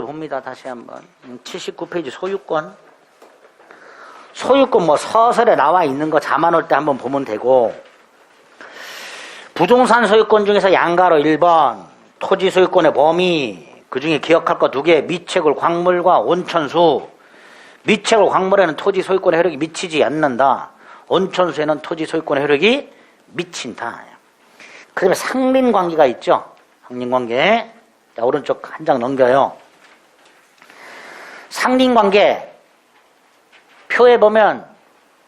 봅니다. 다시 한번. 79페이지 소유권. 소유권 뭐 서설에 나와 있는 거 잠안올 때 한번 보면 되고 부동산 소유권 중에서 양가로 1번 토지 소유권의 범위 그 중에 기억할 거 두 개 미채굴 광물과 온천수 미채굴 광물에는 토지 소유권의 효력이 미치지 않는다. 온천수에는 토지 소유권의 효력이 미친다. 그 다음에 상린관계가 있죠. 상린관계. 자, 오른쪽 한 장 넘겨요. 상린관계 표에 보면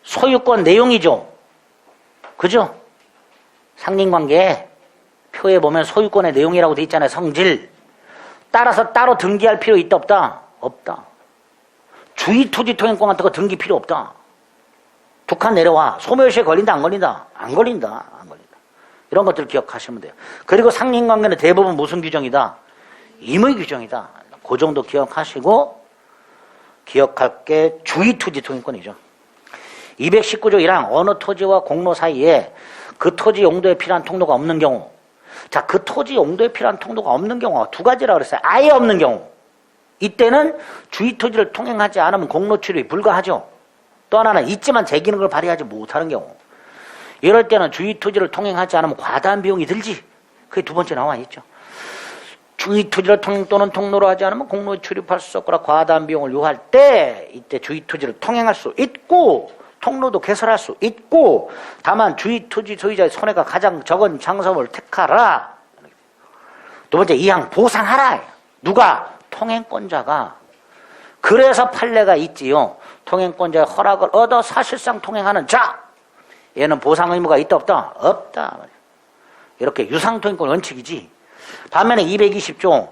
소유권 내용이죠. 그죠? 상린관계 표에 보면 소유권의 내용이라고 돼 있잖아요. 성질. 따라서 따로 등기할 필요 있다 없다? 없다. 주의토지통행권 같은 거 등기 필요 없다. 두 칸 내려와. 소멸시에 걸린다 안 걸린다? 안 걸린다. 안 걸린다. 이런 것들 기억하시면 돼요. 그리고 상린관계는 대부분 무슨 규정이다? 임의 규정이다. 그 정도 기억하시고 기억할 게 주의토지 통행권이죠. 219조 1항 어느 토지와 공로 사이에 그 토지 용도에 필요한 통로가 없는 경우 자, 그 토지 용도에 필요한 통로가 없는 경우가 두 가지라 그랬어요. 아예 없는 경우. 이때는 주의 토지를 통행하지 않으면 공로 출입이 불가하죠. 또 하나는 있지만 제 기능을 발휘하지 못하는 경우. 이럴 때는 주의 토지를 통행하지 않으면 과다한 비용이 들지. 그게 두 번째 나와 있죠. 주의 토지를 통행 또는 통로로 하지 않으면 공로에 출입할 수 없거나 과다한 비용을 요할 때 이때 주의 토지를 통행할 수 있고 통로도 개설할 수 있고 다만 주의 토지 소유자의 손해가 가장 적은 장소를 택하라. 두 번째 이항 보상하라. 누가 통행권자가 그래서 판례가 있지요. 통행권자의 허락을 얻어 사실상 통행하는 자 얘는 보상 의무가 있다 없다 없다. 이렇게 유상통행권 원칙이지. 반면에 220조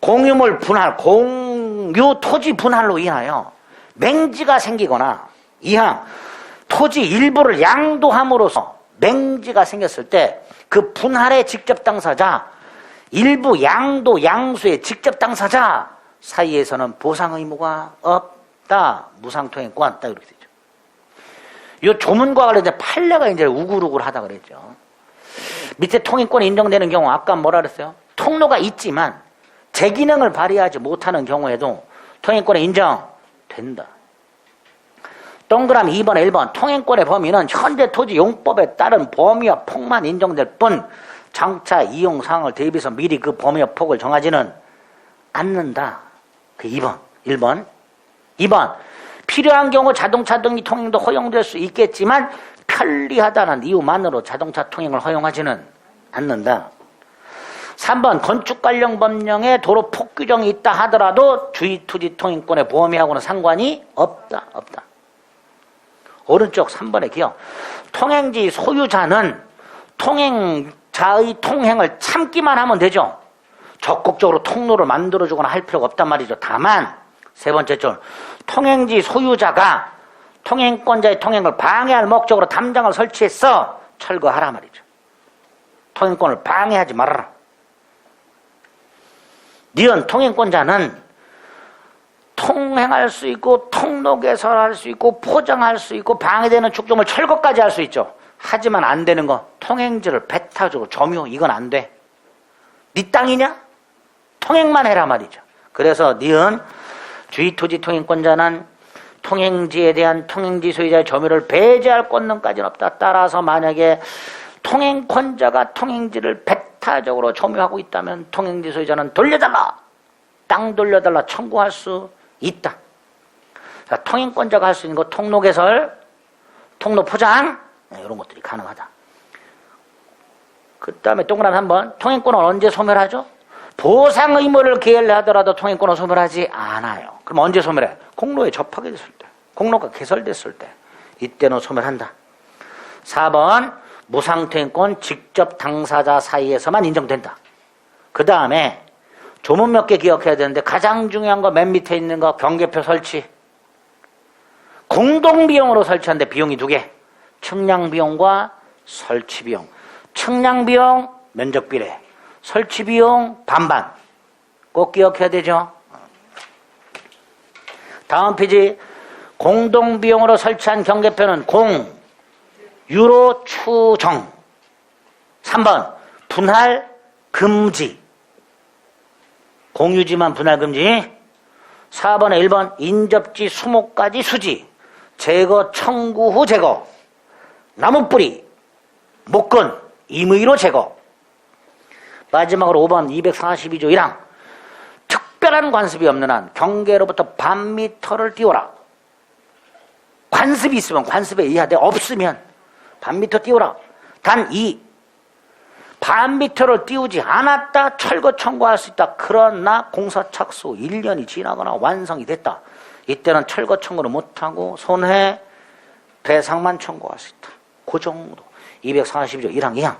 공유물 분할, 공유 토지 분할로 인하여 맹지가 생기거나 이항 토지 일부를 양도함으로써 맹지가 생겼을 때 그 분할의 직접 당사자 일부 양도 양수의 직접 당사자 사이에서는 보상 의무가 없다. 무상통행권 딱 이렇게 되죠. 이 조문과 관련된 판례가 이제 우글우글 하다 그랬죠. 밑에 통행권이 인정되는 경우 아까 뭐라 그랬어요? 통로가 있지만 제 기능을 발휘하지 못하는 경우에도 통행권이 인정된다. 동그라미 2번, 1번 통행권의 범위는 현재 토지 용법에 따른 범위와 폭만 인정될 뿐 장차 이용 사항을 대비해서 미리 그 범위와 폭을 정하지는 않는다. 그 2번, 1번. 2번 필요한 경우 자동차 등기 통행도 허용될 수 있겠지만 편리하다는 이유만으로 자동차 통행을 허용하지는 않는다. 3번 건축 관련 법령에 도로 폭 규정이 있다 하더라도 주의 투지 통행권의 범위하고는 상관이 없다. 없다. 오른쪽 3번의 기억. 통행지 소유자는 통행자의 통행을 참기만 하면 되죠. 적극적으로 통로를 만들어주거나 할 필요가 없단 말이죠. 다만 세 번째 줄 통행지 소유자가 통행권자의 통행을 방해할 목적으로 담장을 설치해서 철거하라 말이죠. 통행권을 방해하지 말아라. 니은 통행권자는 통행할 수 있고 통로 개설할 수 있고 포장할 수 있고 방해되는 축종을 철거까지 할 수 있죠. 하지만 안 되는 거 통행지를 배타적으로 점유 이건 안 돼. 네 땅이냐? 통행만 해라 말이죠. 그래서 니은 주의 토지 통행권자는 통행지에 대한 통행지 소유자의 점유를 배제할 권능까지는 없다. 따라서 만약에 통행권자가 통행지를 배타적으로 점유하고 있다면 통행지 소유자는 돌려달라. 땅 돌려달라 청구할 수 있다. 자, 통행권자가 할 수 있는 거 통로 개설, 통로 포장 네, 이런 것들이 가능하다. 그 다음에 동그라미 한번 통행권은 언제 소멸하죠? 보상 의무를 기일하더라도 통행권은 소멸하지 않아요. 그럼 언제 소멸해? 공로에 접하게 됐을 때. 공로가 개설됐을 때. 이때는 소멸한다. 4번 무상통행권 직접 당사자 사이에서만 인정된다. 그 다음에 조문 몇 개 기억해야 되는데 가장 중요한 거 맨 밑에 있는 거 경계표 설치. 공동 비용으로 설치하는데 비용이 두 개. 측량 비용과 설치 비용. 측량 비용 면적 비례. 설치 비용 반반. 꼭 기억해야 되죠. 다음 페이지 공동비용으로 설치한 경계표는 공, 유로 추정. 3번 분할 금지. 공유지만 분할 금지. 4번에 1번 인접지 수목가지 수지. 제거 청구 후 제거. 나무뿌리, 목건, 임의로 제거. 마지막으로 5번 242조 1항. 특별한 관습이 없는 한 경계로부터 반 미터를 띄워라. 관습이 있으면 관습에 의하되 없으면 반 미터 띄워라. 단 이 반 미터를 띄우지 않았다 철거 청구할 수 있다. 그러나 공사 착수 1년이 지나거나 완성이 됐다. 이때는 철거 청구를 못하고 손해 배상만 청구할 수 있다. 그 정도. 242조 1항 2항.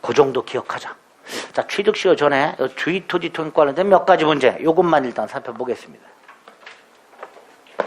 그 정도 기억하자. 자, 취득시효 전에 주의토지 통과 관련된 몇 가지 문제, 요것만 일단 살펴보겠습니다.